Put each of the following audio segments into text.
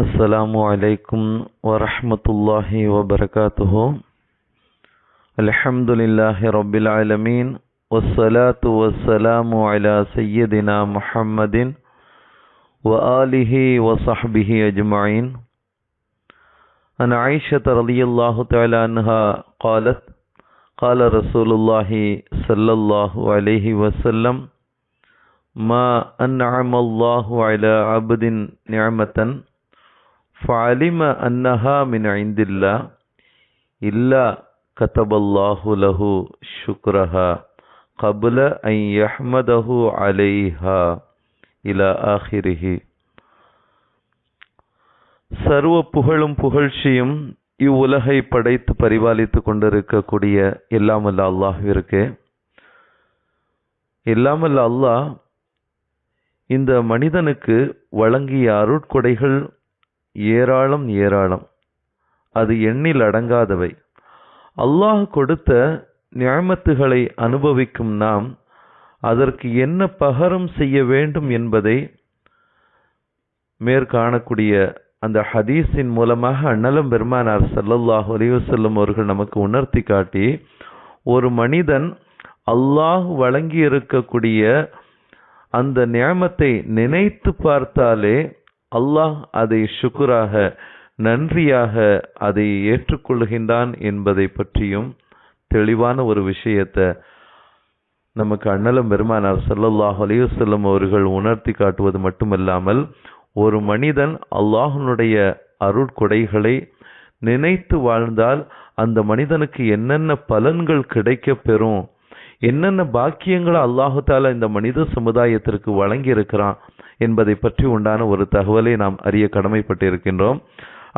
السلام عليكم ورحمة الله وبركاته. الحمد لله رب العالمين والصلاة والسلام على سيدنا محمد وآله وصحبه أجمعين. عن عائشة رضي الله تعالى عنها قالت قال رسول الله صلى الله عليه وسلم ما أنعم الله على عبد نعمة ஃபாலிம அன்னஹா மின் ஐந்தில்லா இல்லா கதபல்லாஹு லஹு ஷுக்ரஹா கபுல ஐ யஹ்மதஹு அலைஹா இலா ஆஹிரிஹி சர்வ புகழும் புகழ்ச்சியும் இவ்வுலகை படைத்து பரிபாலித்து கொண்டிருக்கக்கூடிய எல்லாமல்ல அல்லாஹிற்கு எல்லாமல்ல அல்லாஹ் இந்த மனிதனுக்கு வழங்கிய அருட்கொடைகள் ஏராளம் ஏராளம். அது எண்ணில் அடங்காதவை. அல்லாஹ் கொடுத்த நியமத்துகளை அனுபவிக்கும் நாம் அதற்கு என்ன பகரம் செய்ய வேண்டும் என்பதை மேற்காணக்கூடிய அந்த ஹதீஸின் மூலமாக அண்ணலம் பெருமானார் சல்லல்லாஹ் அலிவசல்லம் அவர்கள் நமக்கு உணர்த்தி காட்டி ஒரு மனிதன் அல்லாஹ் வழங்கி இருக்கக்கூடிய அந்த நியமத்தை நினைத்து பார்த்தாலே அல்லாஹ் அதை சுக்குராக நன்றியாக அதை ஏற்றுக்கொள்கின்றான் என்பதை பற்றியும் தெளிவான ஒரு விஷயத்தை நமக்கு அண்ணலம் பெருமானார் சல்லல்லாஹ் அலையுசல்லம் அவர்கள் உணர்த்தி காட்டுவது மட்டுமல்லாமல் ஒரு மனிதன் அல்லாஹனுடைய அருட்கொடைகளை நினைத்து வாழ்ந்தால் அந்த மனிதனுக்கு என்னென்ன பலன்கள் கிடைக்க பெறும்? என்னென்ன பாக்கியங்களை அல்லாஹு தாலா இந்த மனித சமுதாயத்திற்கு வழங்கி இருக்கிறான் என்பதை பற்றி உண்டான ஒரு தகவலை நாம் அறிய கடமைப்பட்டிருக்கின்றோம்.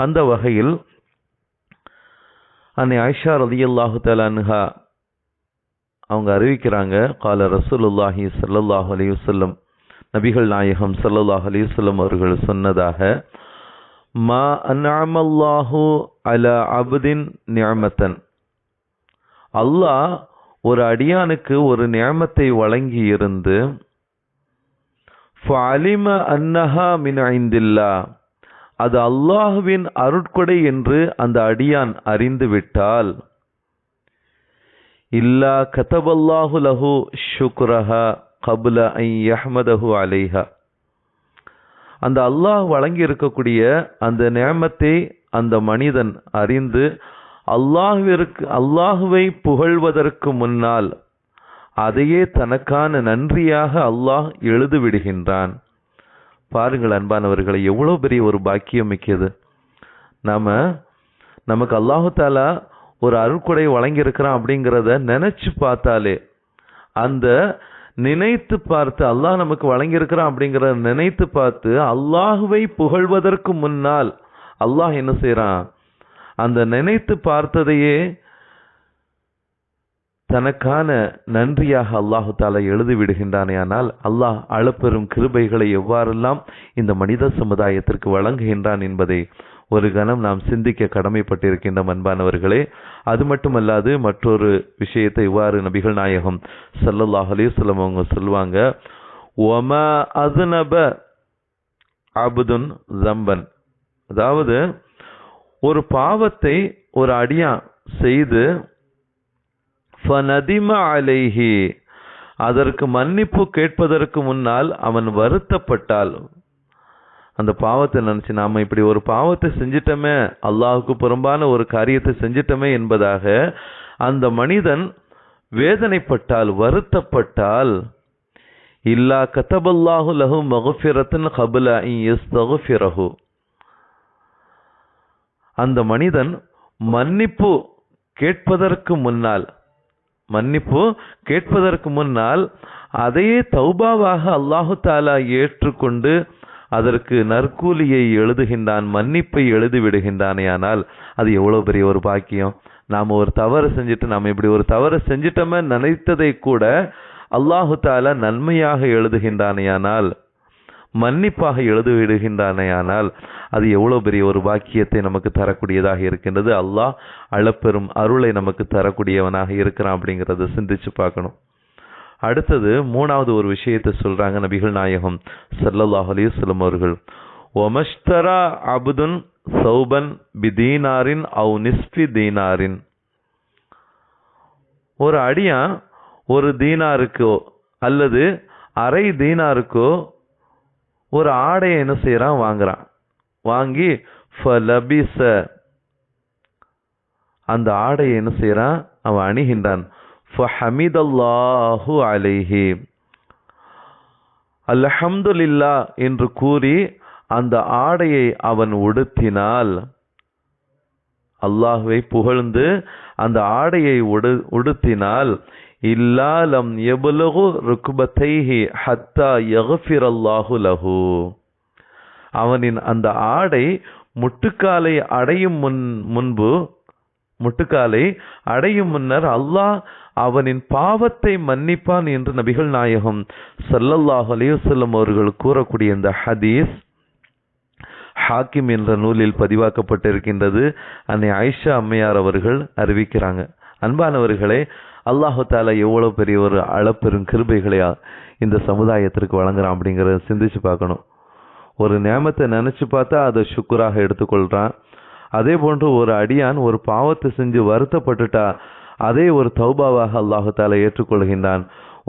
அந்த வகையில் அன்னை ஐஷா ரதி அல்லாஹு தாலான்ஹா அவங்க அறிவிக்கிறாங்க கால ரசூலுல்லாஹி சல்லாஹ் அலி நபிகள் நாயகம் சல்லாஹ் அலி அவர்கள் சொன்னதாக மா அன்னாமல்லாஹு அல அபுதின் நியமத்தன் அல்லாஹ் ஒரு அடியானுக்கு ஒரு நியமத்தை வழங்கி இருந்து ஃபலிம அன்னஹா மின் ஐந்தில்லா அது அல்லாஹுவின் அருட்கொடை என்று அந்த அடியான் அறிந்து விட்டால். இல்லா கதபல்லாஹு லஹு ஷுக்ரஹா கபுல ஐ யஹ்மதஹு அலைஹா. அந்த அல்லாஹ் வழங்கி இருக்கக்கூடிய அந்த நேமத்தை அந்த மனிதன் அறிந்து அல்லாஹுவிற்கு அல்லாஹுவை புகழ்வதற்கு முன்னால் அதையே தனக்கான நன்றியாக அல்லாஹ் எழுதுவிடுகின்றான். பாருங்கள் அன்பானவர்களை எவ்வளோ பெரிய ஒரு பாக்கியம் மிக்கது. நாம் நமக்கு அல்லாஹு தாலா ஒரு அருட்கொடை வழங்கியிருக்கிறான் அப்படிங்கிறத நினச்சி பார்த்தாலே அந்த நினைத்து பார்த்து அல்லாஹ் நமக்கு வழங்கியிருக்கிறான் அப்படிங்கிறத நினைத்து பார்த்து அல்லாஹுவை புகழ்வதற்கு முன்னால் அல்லாஹ் என்ன செய்கிறான்? அந்த நினைத்து பார்த்ததையே தனக்கான நன்றியாக அல்லாஹு தாலா எழுதி விடுகின்றானே ஆனால் அல்லாஹ் அளப்பெரும் கிருபைகளை எவ்வாறெல்லாம் இந்த மனித சமுதாயத்திற்கு வழங்குகின்றான் என்பதை ஒரு கணம் நாம் சிந்திக்க கடமைப்பட்டிருக்கின்ற அன்பானவர்களே. அது மட்டுமல்லாது மற்றொரு விஷயத்தை இவ்வாறு நபிகள் நாயகம் சல்லல்லாஹ் அலிஸ்லம் அவங்க சொல்லுவாங்க ஒம அதுநப அபுதுன் ஜம்பன் அதாவது ஒரு பாவத்தை ஒரு அடியான் செய்து ஃபனதிம அலைஹி அதற்கு மன்னிப்பு கேட்பதற்கு முன்னால் அவன் வருத்தப்பட்டால் அந்த பாவத்தை நினச்சி நாம இப்படி ஒரு பாவத்தை செஞ்சிட்டோமே அல்லாஹுக்கு புறம்பான ஒரு காரியத்தை செஞ்சிட்டோமே என்பதாக அந்த மனிதன் வேதனைப்பட்டால் வருத்தப்பட்டால் இல்லா கத்தபல்லாஹு லஹு மகுஃபிரத்தின் கபுல இஸ்தகுஃபிரஹு அந்த மனிதன் மன்னிப்பு கேட்பதற்கு முன்னால் மன்னிப்பு கேட்பதற்கு முன்னால் அதையே தௌபாவாக அல்லாஹு தாலா ஏற்றுக்கொண்டு அதற்கு நற்கூலியை எழுதுகின்றான் மன்னிப்பை எழுதி விடுகின்றானே ஆனால் அது எவ்வளோ பெரிய ஒரு பாக்கியம். நாம் ஒரு தவறு செஞ்சுட்டு நாம் இப்படி ஒரு தவறு செஞ்சிட்டோமே நினைத்ததை கூட அல்லாஹு தாலா நன்மையாக எழுதுகின்றானேயானால் மன்னிப்பாக எழுதி விடுகின்றானேயானால் அது எவ்வளோ பெரிய ஒரு பாக்கியத்தை நமக்கு தரக்கூடியதாக இருக்கின்றது. அல்லாஹ் அளப்பெரும் அருளை நமக்கு தரக்கூடியவனாக இருக்கிறான் அப்படிங்கிறத சிந்திச்சு பார்க்கணும். அடுத்தது மூணாவது ஒரு விஷயத்தை சொல்கிறாங்க நபிகள் நாயகம் சல்லல்லாஹ் அலைஹி அவர்கள். ஒமஷ்தரா அபுதுன் சௌபன் பிதீனாரின் அவு நிஸ்பி தீனாரின். ஒரு அடியான் ஒரு தீனாருக்கோ அல்லது அரை தீனாருக்கோ ஒரு ஆடையை என்ன செய்யறான் வாங்குறான். வாங்கி ஃபலபிச அந்த ஆடையை என்ன செய்கிறான் அவன் அணிகின்றான். ஃபஹமிதல்லாஹு அலைஹி. அல்ஹம்துலில்லா என்று கூறி அந்த ஆடையை அவன் உடுத்தினால் அல்லாஹுவை புகழ்ந்து அந்த ஆடையை உடு உடுத்தினால் இல்லாலம் எபுலகு ருக்குபத்தைஹி ஹத்தா யகுஃபிரல்லாஹு லஹு அவனின் அந்த ஆடை முட்டுக்காலை அடையும் முன் முன்பு முட்டுக்காலை அடையும் முன்னர் அல்லாஹ் அவனின் பாவத்தை மன்னிப்பான் என்று நபிகள் நாயகம் சல்லல்லாஹ் அலையுசல்லம் அவர்கள் கூறக்கூடிய இந்த ஹதீஸ் ஹாக்கிம் என்ற நூலில் பதிவாக்கப்பட்டிருக்கின்றது. அன்னை ஆயிஷா அம்மையார் அவர்கள் அறிவிக்கிறாங்க. அன்பானவர்களே அல்லாஹு தாலா எவ்வளோ பெரிய ஒரு அளப்பெரும் கிருபைகளையா இந்த சமுதாயத்திற்கு வழங்குறான் அப்படிங்கிறத சிந்திச்சு பார்க்கணும். ஒரு நியமத்தை நினச்சி பார்த்தா அதை சுக்குராக எடுத்துக்கொள்கிறான் அதே போன்று ஒரு அடியான் ஒரு பாவத்தை செஞ்சு வருத்தப்பட்டுட்டா அதே ஒரு தௌபாவாக அல்லாஹு தாலா ஏற்றுக்கொள்கின்றான்.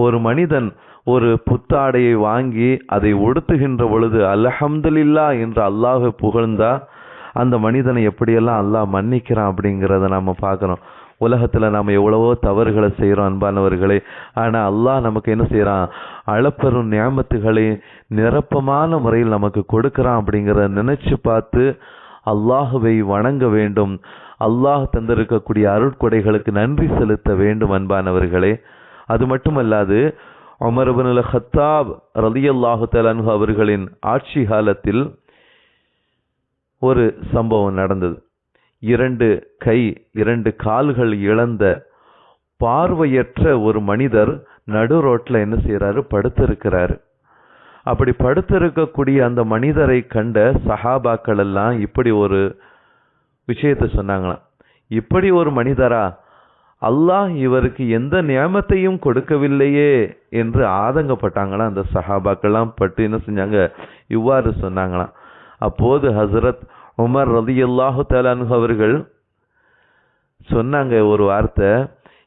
ஒரு மனிதன் ஒரு புத்தாடையை வாங்கி அதை உடுத்துகின்ற பொழுது அல்ஹம்துலில்லா என்று அல்லாஹை புகழ்ந்தா அந்த மனிதனை எப்படியெல்லாம் அல்லாஹ் மன்னிக்கிறான் அப்படிங்கிறத நம்ம பார்க்குறோம் உலகத்தில் நாம் எவ்வளவோ தவறுகளை செய்கிறோம் அன்பானவர்களே. ஆனால் அல்லாஹ் நமக்கு என்ன செய்கிறான் அளப்பெரும் நியாமத்துகளை நிரப்பமான முறையில் நமக்கு கொடுக்குறான் அப்படிங்கிறத நினச்சி பார்த்து அல்லாஹுவை வணங்க வேண்டும். அல்லாஹ் தந்திருக்கக்கூடிய அருட்கொடைகளுக்கு நன்றி செலுத்த வேண்டும் அன்பானவர்களே. அது மட்டுமல்லாது உமர் இப்னுல் ஹத்தாப் ரலியல்லாஹு தஆலா அவர்களின் ஆட்சி காலத்தில் ஒரு சம்பவம் நடந்தது. இரண்டு கை இரண்டு கால்கள் இழந்த பார்வையற்ற ஒரு மனிதர் நடு ரோட்டில் என்ன செய்கிறாரு படுத்திருக்கிறாரு. அப்படி படுத்திருக்கக்கூடிய அந்த மனிதரை கண்ட சஹாபாக்கள் எல்லாம் இப்படி ஒரு விஷயத்தை சொன்னாங்களாம். இப்படி ஒரு மனிதரா? அல்லாஹ் இவருக்கு எந்த நியமத்தையும் கொடுக்கவில்லையே என்று ஆதங்கப்பட்டாங்களாம். அந்த சஹாபாக்கெல்லாம் பட்டு என்ன செஞ்சாங்க? இவ்வாறு சொன்னாங்களாம். அப்போது ஹசரத் உமர் ரதியல்லாஹு தலான் அவர்கள் சொன்னாங்க ஒரு வார்த்தை.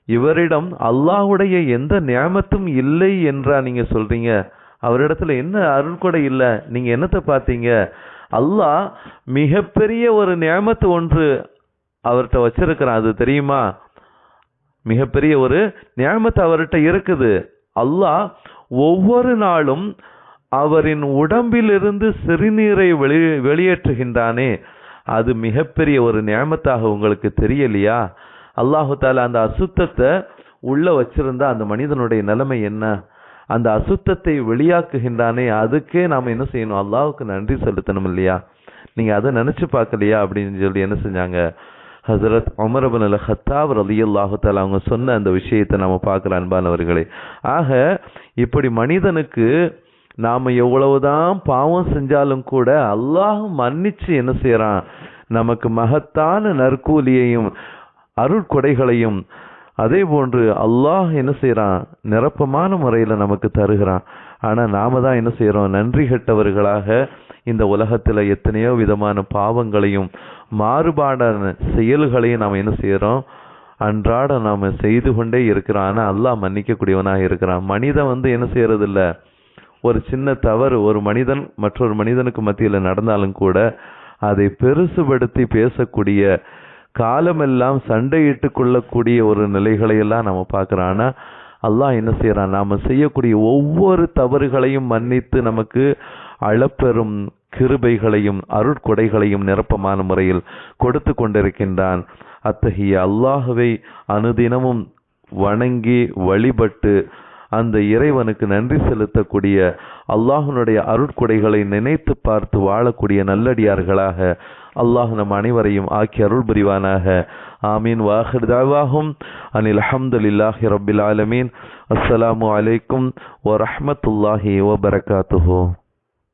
இவரிடம் அல்லாஹுடைய எந்த நியமத்தும் இல்லை என்றா நீங்க சொல்றீங்க. அவரிடத்துல என்ன அருள்கொடை இல்ல? நீங்க என்னத்தை பார்த்தீங்க அல்லாஹ் மிகப்பெரிய ஒரு நியமத்து ஒன்று அவர்கிட்ட வச்சிருக்கிறான். அது தெரியுமா? மிகப்பெரிய ஒரு நியமத்து அவர்கிட்ட இருக்குது. அல்லாஹ் ஒவ்வொரு நாளும் அவரின் உடம்பிலிருந்து சிறுநீரை வெளி வெளியேற்றுகின்றானே. அது மிகப்பெரிய ஒரு நியமத்தாக உங்களுக்கு தெரியலையா? அல்லாஹு தாலா அந்த அசுத்தத்தை உள்ள வச்சிருந்தா அந்த மனிதனுடைய நிலைமை என்ன? அந்த அசுத்தத்தை வெளியாக்குகின்றானே. அதுக்கே நாம் என்ன செய்யணும்? அல்லாஹுக்கு நன்றி செலுத்தணும் இல்லையா? நீங்கள் அதை நினச்சி பார்க்கலையா? அப்படின்னு சொல்லி என்ன செஞ்சாங்க? ஹசரத் அமரபன் அல் ஹத்தாப் ரலியல்லாஹு தாலா அவங்க சொன்ன அந்த விஷயத்தை நம்ம பார்க்குற அன்பானவர்களே. ஆக இப்படி மனிதனுக்கு நாம எவ்வளவுதான் பாவம் செஞ்சாலும் கூட அல்லாஹ் மன்னிச்சு என்ன செய்யறான் நமக்கு மகத்தான நற்கூலியையும் அருட்கொடைகளையும் அதே போன்று அல்லாஹ் என்ன செய்யறான் நிரப்பமான முறையில் நமக்கு தருகிறான். ஆனால் நாம தான் என்ன செய்யறோம் நன்றி கெட்டவர்களாக இந்த உலகத்தில் எத்தனையோ விதமான பாவங்களையும் மாறுபாடான செயல்களையும் நாம் என்ன செய்யறோம் அன்றாட நாம் செய்து கொண்டே இருக்கிறோம். ஆனால் அல்லாஹ் மன்னிக்கக்கூடியவனாக இருக்கிறான். மனிதன் வந்து என்ன செய்யறது ஒரு சின்ன தவறு ஒரு மனிதன் மற்றொரு மனிதனுக்கு மத்தியில நடந்தாலும் கூட அதை பெருசுபடுத்தி பேசக்கூடிய காலமெல்லாம் சண்டையிட்டு கொள்ளக்கூடிய ஒரு நிலைகளை எல்லாம் நம்ம பார்க்குறோம் அல்லாஹ் என்ன செய்யறான் நாம செய்யக்கூடிய ஒவ்வொரு தவறுகளையும் மன்னித்து நமக்கு அளப்பெறும் கிருபைகளையும் அருட்கொடைகளையும் நிரப்பமான முறையில் கொடுத்து கொண்டிருக்கின்றான். அத்தகைய அல்லாஹுவை அனுதினமும் வணங்கி வழிபட்டு அந்த இறைவனுக்கு நன்றி செலுத்தக்கூடிய அல்லாஹனுடைய அருட்கொடைகளை நினைத்து பார்த்து வாழக்கூடிய நல்லடியார்களாக அல்லாஹ் நம் அனைவரையும் ஆக்கி அருள் புரிவானாக. ஆமீன். வாஹிர்தாவாகும் அனில் அஹமதுல்லாஹி ரபில் ஆலமீன். அஸ்ஸலாமு அலைக்கும் வரஹமத்துல்லாஹி வபரகாத்துஹு